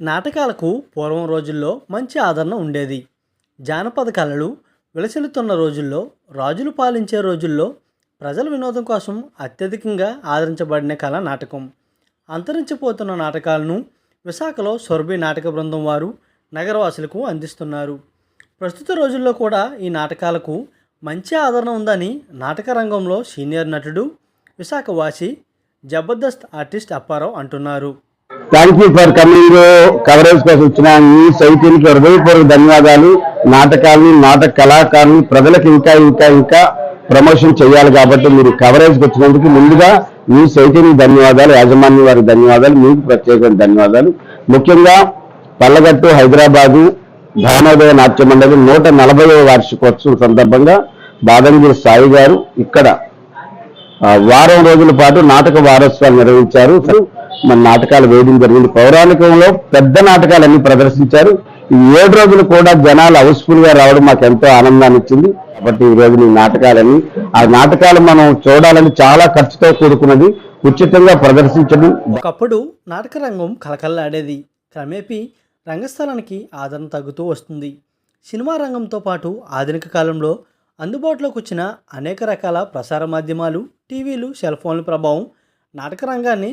నాటకాలకు పూర్వం రోజుల్లో మంచి ఆదరణ ఉండేది. జానపద కళలు విలసిల్లుతున్న రోజుల్లో రాజులు పాలించే రోజుల్లో ప్రజల వినోదం కోసం అత్యధికంగా ఆదరించబడిన కళ నాటకం. అంతరించిపోతున్న నాటకాలను విశాఖలో సొరబి నాటక బృందం వారు నగరవాసులకు అందిస్తున్నారు. ప్రస్తుత రోజుల్లో కూడా ఈ నాటకాలకు మంచి ఆదరణ ఉందని నాటక రంగంలో సీనియర్ నటుడు విశాఖవాసి జబర్దస్త్ ఆర్టిస్ట్ అప్పారావు అంటున్నారు. Thank you for coming coverage కోసం వచ్చిన. మీ సైకిల్కి హృదయపూర్వక ధన్యవాదాలు. నాటకాలని నాటక కళాకారులు ప్రజలకు ఇంకా ఇంకా ఇంకా ప్రమోషన్ చేయాలి కాబట్టి మీరు కవరేజ్కి వచ్చినందుకు ముందుగా మీ సైకిల్ ధన్యవాదాలు యాజమాన్య వారికి ధన్యవాదాలు మీకు ప్రత్యేకమైన ధన్యవాదాలు. ముఖ్యంగా పల్లగట్టు హైదరాబాదు భానోదయ నాట్య మండలి నూట నలభైవ వార్షికోత్సవం సందర్భంగా బాదంగిరి సాయి గారు ఇక్కడ వారం రోజుల పాటు నాటక వారోత్సవాలు నిర్వహించారు. మన నాటకాలు వేయడం జరిగింది. పౌరాణికంలో పెద్ద నాటకాలన్నీ ప్రదర్శించారు. ఈ ఏడు రోజులు కూడా జనాలు హౌస్ఫుల్గా రావడం మాకు ఎంతో ఆనందాన్ని ఇచ్చింది. కాబట్టి ఈ రోజు ఈ నాటకాలని ఆ నాటకాలు మనం చూడాలని చాలా ఖర్చుతో కూడుకున్నది ఉచితంగా ప్రదర్శించడం. ఒకప్పుడు నాటక రంగం కలకల్లాడేది క్రమేపీ రంగస్థలానికి ఆదరణ తగ్గుతూ వస్తుంది. సినిమా రంగంతో పాటు ఆధునిక కాలంలో అందుబాటులోకి వచ్చిన అనేక రకాల ప్రసార మాధ్యమాలు టీవీలు సెల్ ఫోన్ల ప్రభావం నాటక రంగాన్ని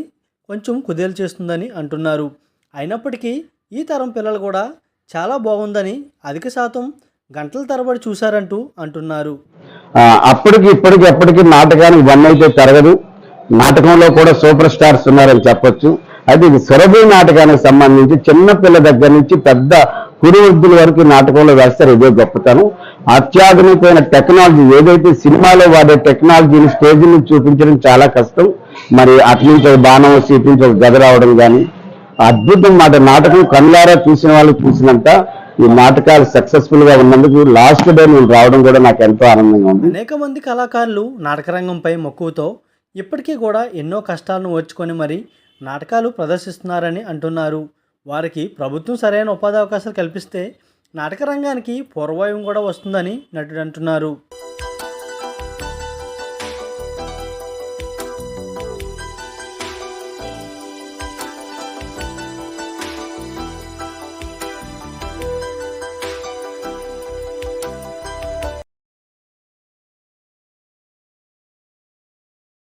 కొంచెం కుదేలు చేస్తుందని అంటున్నారు. అయినప్పటికీ ఈ తరం పిల్లలు కూడా చాలా బాగుందని అధిక శాతం గంటల తరబడి చూశారంటూ అంటున్నారు. అప్పటికి ఇప్పటికి ఎప్పటికీ నాటకానికి వన్ అయితే తరగదు. నాటకంలో కూడా సూపర్ స్టార్స్ ఉన్నారని చెప్పొచ్చు. అయితే ఇది సురభి నాటకానికి సంబంధించి చిన్న పిల్ల దగ్గర నుంచి పెద్ద కుడివద్దుల వరకు నాటకంలో వేస్తారు. ఇదే గొప్పతనం. అత్యాధునికమైన టెక్నాలజీ ఏదైతే సినిమాలో వాడే టెక్నాలజీని స్టేజ్ నుంచి చూపించడం చాలా కష్టం. మరి అట్నుంచి ఒక బాణం వచ్చి ఇటు ఒక గద రావడం కానీ అద్భుతం మాట. నాటకం కళ్ళారా చూసిన వాళ్ళు చూసినంత ఈ నాటకాలు సక్సెస్ఫుల్గా ఉన్నందుకు లాస్ట్ డే నేను రావడం కూడా నాకు ఎంతో ఆనందంగా ఉంది. అనేక మంది కళాకారులు నాటకరంగంపై మక్కువతో ఇప్పటికీ కూడా ఎన్నో కష్టాలను ఓర్చుకొని మరి నాటకాలు ప్రదర్శిస్తున్నారని అంటున్నారు. వారికి ప్రభుత్వం సరైన ఉపాధి అవకాశాలు కల్పిస్తే నాటక రంగానికి కూడా వస్తుందని నటుడు అంటున్నారు.